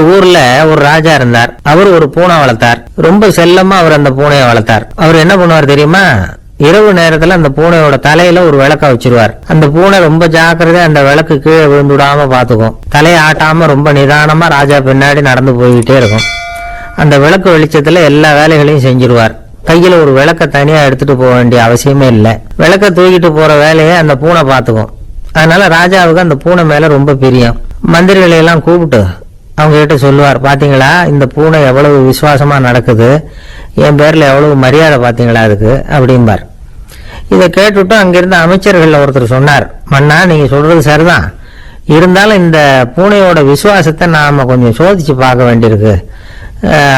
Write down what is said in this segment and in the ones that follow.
ஒரு ஊர்ல ஒரு ராஜா இருந்தார். அவர் ஒரு பூனை வளர்த்தார். ரொம்ப செல்லமா அவர் அந்த பூனையை வளர்த்தார். அவர் என்ன பண்ணுவார் தெரியுமா? இரவு நேரத்துல அந்த பூனையோட தலையில ஒரு விளக்க வச்சிருவார். அந்த பூனை ரொம்ப ஜாக்கிரதையா அந்த விளக்கு கீழே விழுந்து விடாம பாத்துக்கும் தலையை ஆட்டாம ரொம்ப நிதானமா ராஜா பின்னாடி நடந்து போய்கிட்டே இருக்கும். அந்த விளக்கு வெளிச்சத்துல எல்லா வேலைகளையும் செஞ்சிருவார். கையில ஒரு விளக்க தனியா எடுத்துட்டு போக வேண்டிய அவசியமே இல்லை. விளக்க தூக்கிட்டு போற வேலையை அந்த பூனை பாத்துக்கும் அதனால ராஜாவுக்கு அந்த பூனை மேல ரொம்ப பிரியம். மந்திரிகளை எல்லாம் கூப்பிட்டு அவங்ககிட்ட சொல்லுவார் பார்த்தீங்களா இந்த பூனை எவ்வளவு விசுவாசமாக நடக்குது? என் பேரில் எவ்வளவு மரியாதை பார்த்தீங்களா அதுக்கு? அப்படிம்பார். இதை கேட்டுவிட்டு அங்கிருந்த அமைச்சர்கள் ஒருத்தர் சொன்னார் மன்னா நீங்கள் சொல்கிறது சரிதான். இருந்தாலும் இந்த பூனையோட விசுவாசத்தை நாம் கொஞ்சம் சோதிச்சு பார்க்க வேண்டியிருக்கு.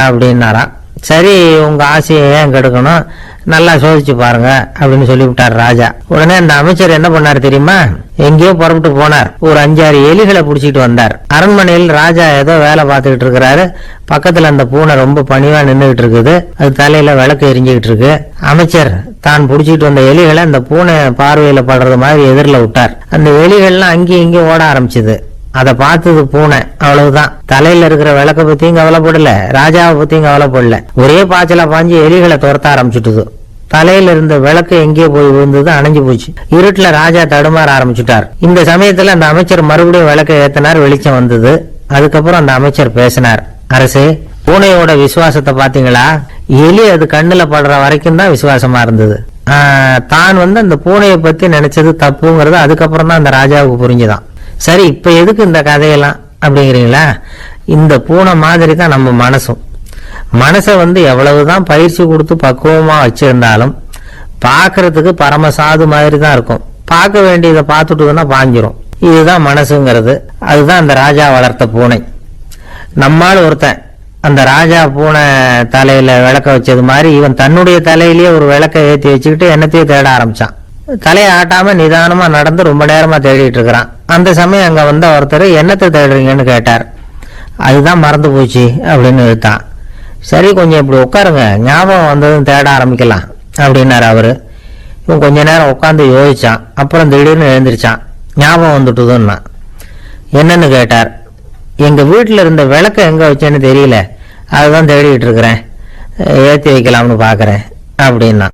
அப்படின்னாராம். சரி உங்கள் ஆசையை ஏன் கெடுக்கணும்? நல்லா சோதிச்சு பாருங்க அப்படின்னு சொல்லிவிட்டார் ராஜா. உடனே அந்த அமைச்சர் என்ன பண்ணார் தெரியுமா? எங்கேயோ புறப்பட்டு போனார். ஒரு அஞ்சாறு எலிகளை புடிச்சிட்டு வந்தார். அரண்மனையில் ராஜா ஏதோ வேலை பார்த்துக்கிட்டு இருக்கிறாரு. பக்கத்துல அந்த பூனை ரொம்ப பணிவா நின்றுகிட்டு இருக்குது. அது தலையில விளக்கு எரிஞ்சுக்கிட்டு இருக்கு. அமைச்சர் தான் புடிச்சிட்டு வந்த எலிகளை அந்த பூனை பார்வையில படுறது மாதிரி எதிரில் விட்டார். அந்த எலிகள்லாம் அங்கேயும் இங்கேயும் ஓட ஆரம்பிச்சது. அதை பார்த்தது பூனை அவ்வளவுதான். தலையில இருக்கிற விளக்க பத்தியும் கவலைப்படல. ராஜாவை பத்தியும் கவலைப்படல. ஒரே பாய்ச்சலா பாஞ்சு எலிகளை துரத்த ஆரம்பிச்சுட்டுது. தலையில இருந்த விளக்கு எங்கேயோ போய் விழுந்தது அணைஞ்சு போச்சு. இருட்டுல ராஜா தடுமாற ஆரம்பிச்சுட்டார். இந்த சமயத்துல அந்த அமைச்சர் மறுபடியும் விளக்கை ஏத்தினார் வெளிச்சம் வந்தது. அதுக்கப்புறம் அந்த அமைச்சர் பேசினார். அரசு பூனையோட விசுவாசத்தை பாத்தீங்களா எலி அது கண்ணுல படுற வரைக்கும் தான் விசுவாசமா இருந்தது. தான் வந்து அந்த பூனையை பத்தி நினைச்சது தப்புங்கிறது அதுக்கப்புறம் தான் அந்த ராஜாவுக்கு புரிஞ்சுதான். சரி இப்போ எதுக்கு இந்த கதையெல்லாம் அப்படிங்கிறீங்களா? இந்த பூனை மாதிரி தான் நம்ம மனசும். மனசை வந்து எவ்வளவு தான் பயிற்சி கொடுத்து பக்குவமாக வச்சுருந்தாலும் பார்க்கறதுக்கு பரமசாது மாதிரி தான் இருக்கும். பார்க்க வேண்டியதை பார்த்துட்டுதுன்னா பாஞ்சிரும். இதுதான் மனசுங்கிறது. அதுதான் அந்த ராஜா வளர்த்த பூனை. நம்மால் ஒருத்தன் அந்த ராஜா பூனை தலையில் விளக்க வச்சது மாதிரி இவன் தன்னுடைய தலையிலேயே ஒரு விளக்க ஏற்றி வச்சுக்கிட்டு என்னத்தையே தேட ஆரம்பிச்சான். தலையை ஆட்டாமல் நிதானமாக நடந்து ரொம்ப நேரமாக தேடிட்டு இருக்கிறான். அந்த சமயம் அங்கே வந்த ஒருத்தர் என்னத்தை தேடுறீங்கன்னு கேட்டார். அதுதான் மறந்து போச்சு அப்படின்னு எழுத்தான் சரி கொஞ்சம் இப்படி உட்காருங்க. ஞாபகம் வந்ததும் தேட ஆரம்பிக்கலாம் அப்படின்னாரு அவர். இவன் கொஞ்ச நேரம் உட்காந்து யோசிச்சான். அப்புறம் திடீர்னு எழுந்திரிச்சான். ஞாபகம் வந்துட்டுதுன்னா? என்னன்னு கேட்டார். எங்கள் வீட்டில் இருந்த விளக்க எங்கே வச்சேன்னு தெரியல. அதுதான் தேடிட்டு இருக்கிறேன். ஏற்றி வைக்கலாம்னு பார்க்குறேன் அப்படின்னா.